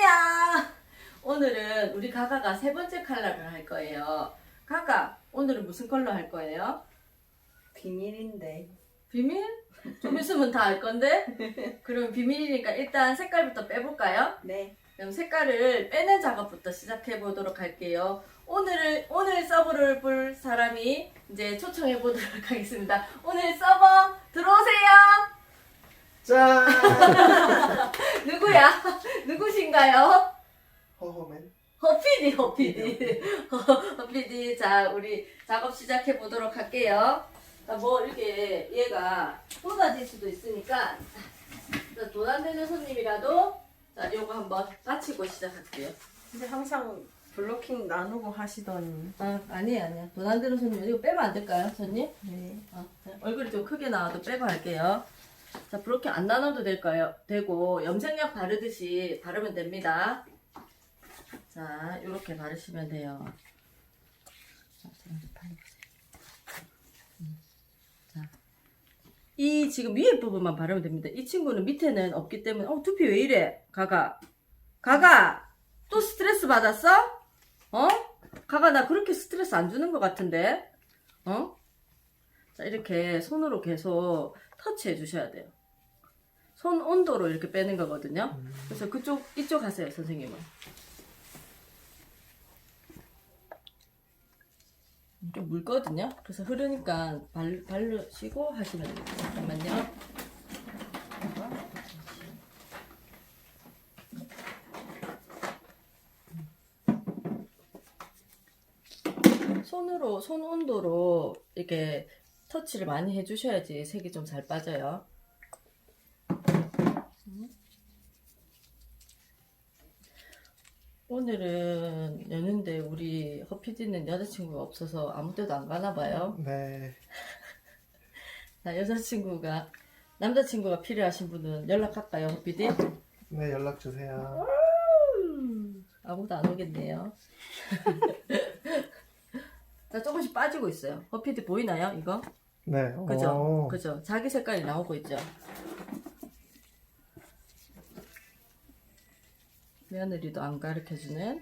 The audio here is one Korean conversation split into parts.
안녕. 오늘은 우리 가가가 세 번째 컬러를 할 거예요. 가가, 오늘은 무슨 컬러 할 거예요? 비밀인데. 비밀? 좀 있으면 다 알 건데? 그럼 비밀이니까 일단 색깔부터 빼볼까요? 네. 그럼 색깔을 빼는 작업부터 시작해 보도록 할게요. 오늘 오늘 서버를 볼 사람이 이제 초청해 보도록 하겠습니다. 오늘 서버 들어오세요. 짠! 누구야? 누구신가요? 허허맨. 허피디, 허피디. 허피디. 자, 우리 작업 시작해 보도록 할게요. 자, 뭐, 이렇게 얘가 쏟아질 수도 있으니까, 자, 돈안 되는 손님이라도, 자, 요거 한번 받치고 시작할게요. 근데 항상 블로킹 나누고 하시더니. 아, 아니에요, 아니에요. 돈안 되는 손님. 이거 빼면 안 될까요, 손님? 네. 어, 자, 얼굴이 좀 크게 나와도 빼고 할게요. 자, 그렇게 안 나눠도 될까요? 되고, 염색약 바르듯이 바르면 됩니다. 자, 이렇게 바르시면 돼요. 자. 음, 자, 이 지금 위에 부분만 바르면 됩니다. 이 친구는 밑에는 없기 때문에, 어, 두피 왜 이래? 가가. 가가! 또 스트레스 받았어? 어? 가가, 나 그렇게 스트레스 안 주는 것 같은데? 어? 자, 이렇게 손으로 계속 터치해 주셔야 돼요. 손 온도로 이렇게 빼는 거거든요. 그래서 그쪽, 이쪽 하세요, 선생님은. 좀 묽거든요. 그래서 흐르니까 발, 바르시고 하시면 돼요. 잠깐만요. 손으로, 손 온도로 이렇게 터치를 많이 해주셔야지 색이 좀 잘 빠져요. 음. 오늘은 여는데 우리 허피디는 여자친구가 없어서 아무 데도 안 가나 봐요. 네. 자, 여자친구가 남자친구가 필요하신 분은 연락할까요, 허피디? 네, 연락 주세요. 음, 아무도 안 오겠네요. 자, 조금씩 빠지고 있어요. 허피디 보이나요, 이거? 네. 그죠? 어, 그죠? 자기 색깔이 나오고 있죠? 며느리도 안 가르쳐주는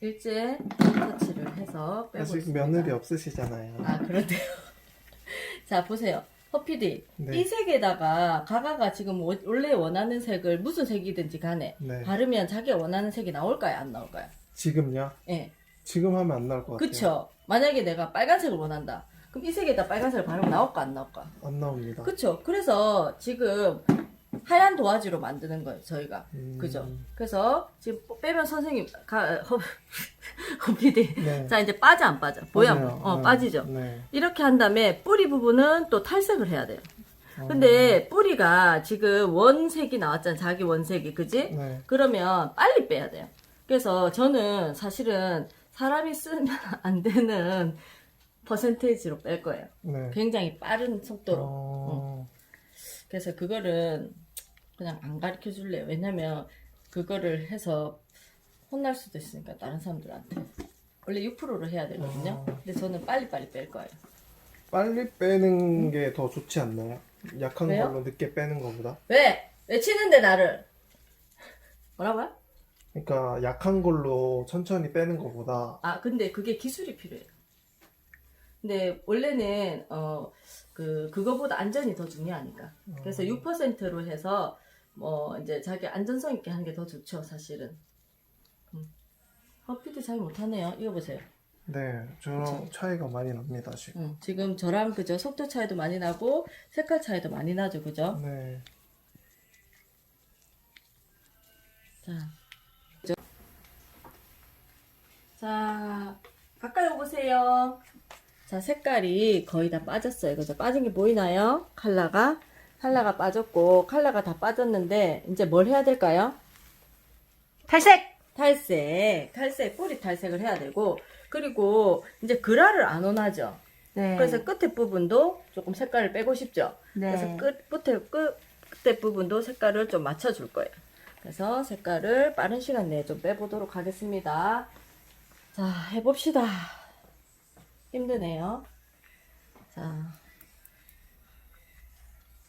일제 터치를 해서 빼고 아직 있습니다. 며느리 없으시잖아요. 아, 그런데요. 자, 보세요. 허피디. 네. 이 색에다가 가가가 지금 워- 원래 원하는 색을 무슨 색이든지 간에 네. 바르면 자기가 원하는 색이 나올까요? 안 나올까요? 지금요? 예. 지금 하면 안 나올 것 같아요. 그쵸? 만약에 내가 빨간색을 원한다. 그럼 이 색에다 빨간색을 바르면 나올까? 안 나올까? 안 나옵니다. 그쵸? 그래서 지금 하얀 도화지로 만드는 거예요, 저희가. 음, 그죠? 그래서 지금 빼면 선생님, 가, 허, 허피디. 네. 자, 이제 빠져, 안 빠져? 보여? 맞아요. 어, 네. 빠지죠? 네. 이렇게 한 다음에 뿌리 부분은 또 탈색을 해야 돼요. 어, 근데 뿌리가 지금 원색이 나왔잖아, 자기 원색이. 그지? 네. 그러면 빨리 빼야 돼요. 그래서 저는 사실은 사람이 쓰면 안 되는 퍼센테이지로 뺄 거예요. 네. 굉장히 빠른 속도로. 어, 그래서 그거를 그냥 안 가르쳐 줄래요. 왜냐면 그거를 해서 혼날 수도 있으니까 다른 사람들한테. 원래 6%로 해야 되거든요. 어. 근데 저는 빨리빨리 뺄 거예요. 빨리 빼는 게 더 좋지 않나요? 약한 왜요? 걸로 늦게 빼는 것보다? 왜? 왜 치는데 나를? 뭐라고요? 그러니까 약한 걸로 천천히 빼는 것보다 아, 근데 그게 기술이 필요해요. 근데 원래는 어 그 그거보다 안전이 더 중요하니까. 그래서 6%로 해서 뭐 이제 자기 안전성 있게 하는 게 더 좋죠, 사실은. 음. 허피도 잘 못하네요. 이거 보세요. 네, 저랑 그쵸. 차이가 많이 납니다, 지금. 음, 지금 저랑 그죠 속도 차이도 많이 나고 색깔 차이도 많이 나죠, 그죠? 네. 자? 자 가까이 오보세요. 자 색깔이 거의 다 빠졌어요, 그죠? 빠진 게 보이나요? 칼라가 칼라가 빠졌고 칼라가 다 빠졌는데 이제 뭘 해야 될까요? 탈색! 탈색, 탈색 뿌리 탈색을 해야 되고 그리고 이제 그라를 안 원하죠. 네. 그래서 끝에 부분도 조금 색깔을 빼고 싶죠. 네. 그래서 끝, 끝에, 끝, 끝에 부분도 색깔을 좀 맞춰줄 거예요. 그래서 색깔을 빠른 시간 내에 좀 빼보도록 하겠습니다. 자, 해봅시다. 힘드네요. 자,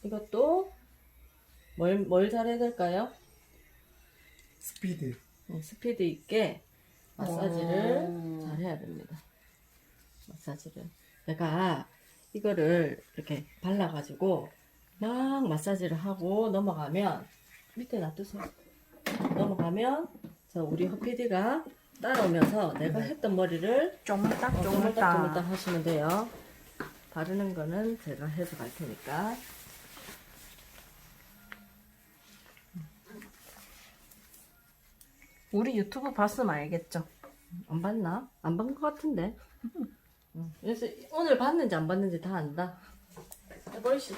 이것도 뭘, 뭘 잘해야 될까요? 스피드. 네, 스피드 있게 마사지를 오. 잘 해야 됩니다. 마사지를. 내가 이거를 이렇게 발라가지고 막 마사지를 하고 넘어가면 밑에 놔두세요. 넘어가면 저 우리 허피디가 따라오면서 내가 했던 머리를 쪼물딱 어, 쪼물딱 쪼물딱. 하시면 돼요. 바르는 거는 제가 해서 갈 테니까. 우리 유튜브 봤으면 알겠죠? 안 봤나? 안 본 것 같은데. 응. 그래서 오늘 봤는지 안 봤는지 다 안다. 해보시죠.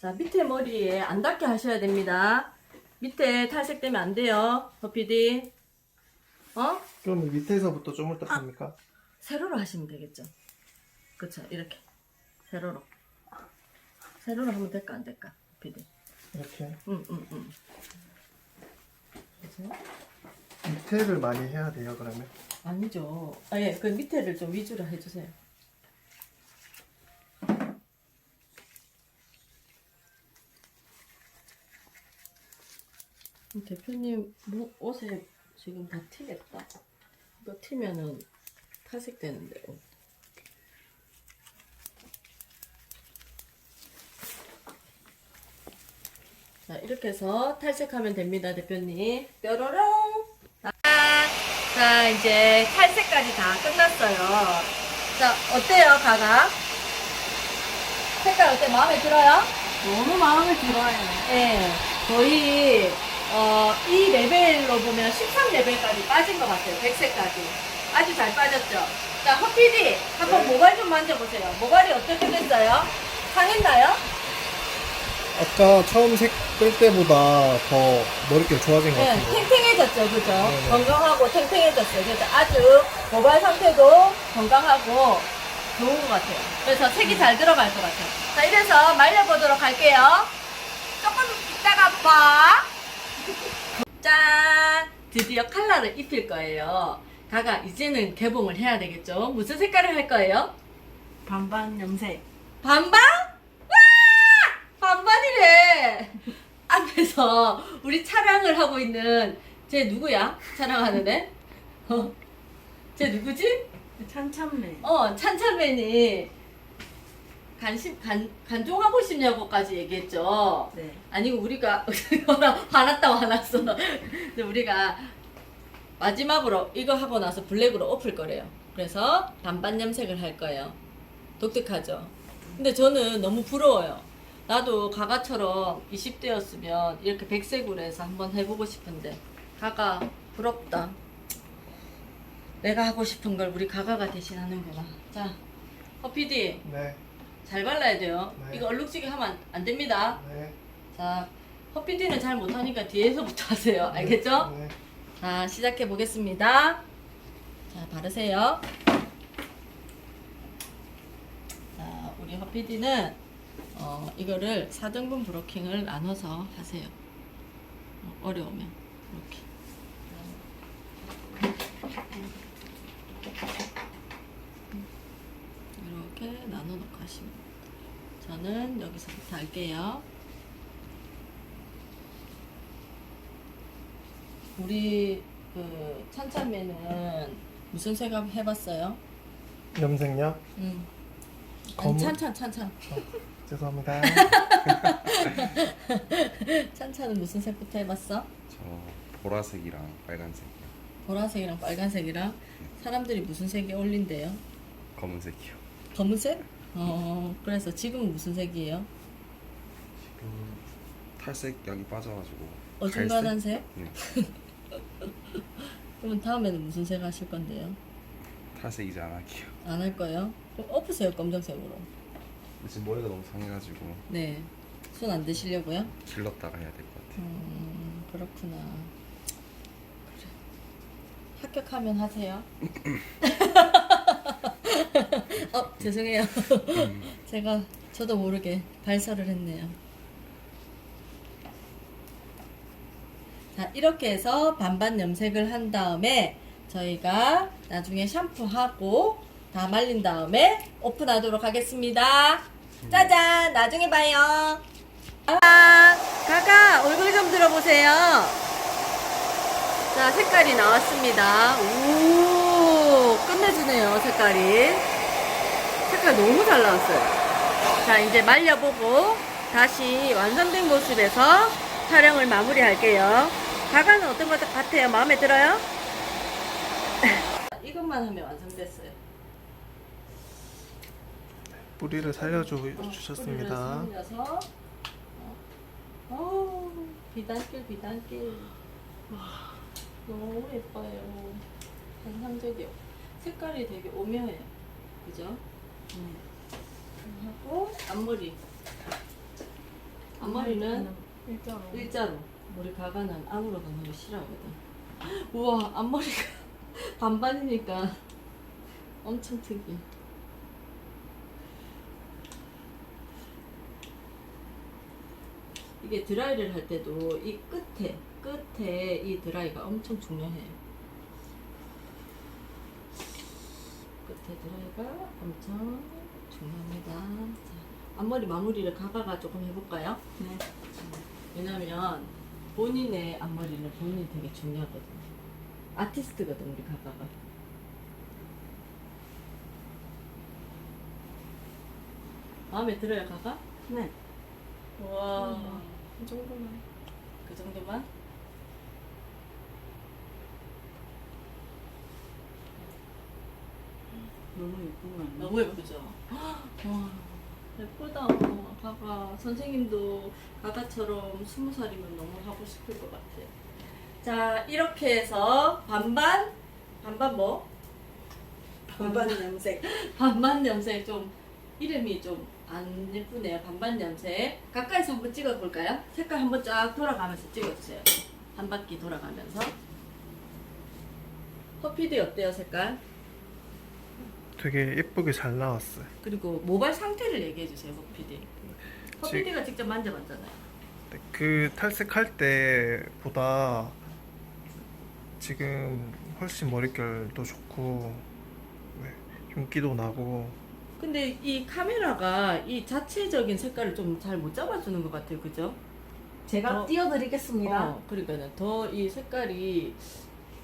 자, 밑에 머리에 안 닿게 하셔야 됩니다. 밑에 탈색되면 안 돼요. 허피디. 어? 그럼 밑에서부터 쪼물딱합니까? 세로로 하시면 되겠죠. 그쵸, 이렇게. 세로로. 세로로 하면 될까, 안 될까? 허피디. 이렇게 응, 응, 응. 그죠? 밑에를 많이 해야 돼요. 그러면 아니죠. 아, 예, 그 밑에를 좀 위주로 해주세요. 음, 대표님 뭐 옷에 지금 다 튀겠다. 이거 튀면은 탈색되는데. 옷. 자 이렇게 해서 탈색하면 됩니다, 대표님. 뾰로롱. 자, 이제 탈색까지 다 끝났어요. 자, 어때요, 가가? 색깔 어때? 마음에 들어요? 너무 마음에 들어요. 예. 거의, 어, 이 레벨로 보면 13레벨까지 빠진 것 같아요. 100세까지. 아주 잘 빠졌죠? 자, 허피디, 한번 모발 좀 만져보세요. 모발이 어떻게 됐어요? 상했나요? 아까 처음 색 뺄 때보다 더 머릿결 좋아진 것 네, 같은데. 탱탱해졌죠, 그죠? 네네. 건강하고 탱탱해졌어요. 그래서 아주 모발 상태도 건강하고 좋은 것 같아요. 그래서 색이 잘 들어갈 것 같아요. 자, 이래서 말려보도록 할게요. 조금 이따가 봐. 짠! 드디어 컬러를 입힐 거예요. 가가 이제는 개봉을 해야 되겠죠? 무슨 색깔을 할 거예요? 반반 염색. 반반? 와! 반반이래! 앞에서 우리 촬영을 하고 있는 쟤 누구야? 촬영하는 애? 어? 쟤 누구지? 찬찬매. 어, 찬찬맨이 간식, 간, 간종하고 싶냐고까지 얘기했죠. 네. 아니고 우리가 화났다 화났어. 근데 우리가 마지막으로 이거 하고 나서 블랙으로 엎을 거래요. 그래서 반반 염색을 할 거예요. 독특하죠. 근데 저는 너무 부러워요. 나도 가가처럼 20대였으면 이렇게 백색으로 해서 한번 해보고 싶은데 가가 부럽다. 내가 하고 싶은 걸 우리 가가가 대신 하는구나. 자, 허피디 네, 잘 발라야 돼요. 네. 이거 얼룩지게 하면 안, 안 됩니다. 네. 자, 허피디는 잘 못하니까 뒤에서부터 하세요. 알겠죠? 네. 자, 시작해 보겠습니다. 자, 바르세요. 자, 우리 허피디는 어, 이거를 4등분 브로킹을 나눠서 하세요. 어, 어려우면 이렇게. 이렇게 나눠 놓고 하시면 돼요. 저는 여기서부터 할게요. 우리 그 찬찬매는 무슨 색업 해봤어요? 염색요? 응. 검은? 찬찬 찬찬 죄송합니다. 찬찬은 무슨 색부터 해봤어? 저 보라색이랑 빨간색이랑 보라색이랑 빨간색이랑 사람들이 무슨 색이 어울린대요? 검은색이요. 검은색? 어 그래서 지금은 무슨 색이에요? 지금 탈색 약이 빠져가지고 어중간한 색? 갈색? 네, 그러면 다음에는 무슨 색 하실 건데요? 탈색 이제 안 할게요. 안 할 거예요? 그럼 엎으세요 검정색으로 근데 지금 머리가 너무 상해가지고 네. 손안 대시려고요? 길렀다가 해야 될 것 같아요. 음, 그렇구나. 그래. 합격하면 하세요. 어, 죄송해요. 제가 저도 모르게 발설을 했네요. 자, 이렇게 해서 반반 염색을 한 다음에 저희가 나중에 샴푸하고 다 말린 다음에 오픈하도록 하겠습니다. 짜잔! 나중에 봐요. 아, 가가 얼굴 좀 들어보세요. 자, 색깔이 나왔습니다. 오, 끝내주네요, 색깔이. 색깔 너무 잘 나왔어요. 자, 이제 말려보고 다시 완성된 모습에서 촬영을 마무리할게요. 가가는 어떤 것 같아요? 마음에 들어요? 이것만 하면 완성됐어요. 뿌리를 살려줘 어, 주셨습니다. 뿌리를 살려서 어, 어, 비단길 비단길 와, 너무 예뻐요. 환상적이요. 색깔이 되게 오묘해요. 그죠? 음. 하고 앞머리. 앞머리는 일자로. 일자로. 우리 가가는 안으로 가는 거 싫어하거든. 우와 앞머리가 반반이니까 엄청 특이해. 이게 드라이를 할 때도 이 끝에 끝에 이 드라이가 엄청 중요해 요. 끝에 드라이가 엄청 중요합니다. 자, 앞머리 마무리를 가가가 조금 해볼까요? 네. 왜냐면 본인의 앞머리는 본인이 되게 중요하거든요. 아티스트거든 우리 가가가. 마음에 들어요 가가? 네. 와. 이 정도만. 그 정도만? 너무 예쁘죠? 와, 예쁘다. 가가. 선생님도 가가처럼 스무 살이면 너무 하고 싶을 것 같아. 자, 이렇게 해서 반반, 반반 뭐? 반반 염색. 반반 염색 좀, 이름이 좀 안 예쁘네요. 반반 염색. 가까이서 한번 찍어볼까요? 색깔 한번 쫙 돌아가면서 찍어주세요. 한 바퀴 돌아가면서. 허피디 어때요, 색깔? 되게 예쁘게 잘 나왔어요. 그리고 모발 상태를 얘기해 주세요, 허피디. 허피디가 직접 만져봤잖아요. 네, 그 탈색할 때보다 지금 훨씬 머릿결도 좋고 네, 윤기도 나고 근데 이 카메라가 이 자체적인 색깔을 좀 잘 못 잡아주는 것 같아요, 그죠? 제가 어. 띄워드리겠습니다. 어, 그러니까는 더 이 색깔이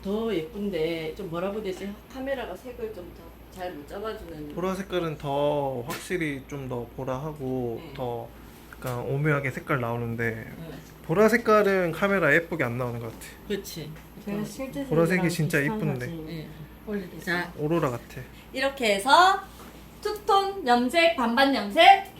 더 예쁜데 좀 뭐라고 되지? 카메라가 색을 좀 잘 못 잡아주는. 보라 색깔은 더 확실히 좀 더 보라하고 네. 더 약간 오묘하게 색깔 나오는데 네, 보라 색깔은 카메라 예쁘게 안 나오는 것 같아. 그렇지. 제가 실제 보라색이 진짜 이쁜데. 네. 자, 오로라 같아. 이렇게 해서 투톤 염색, 반반 염색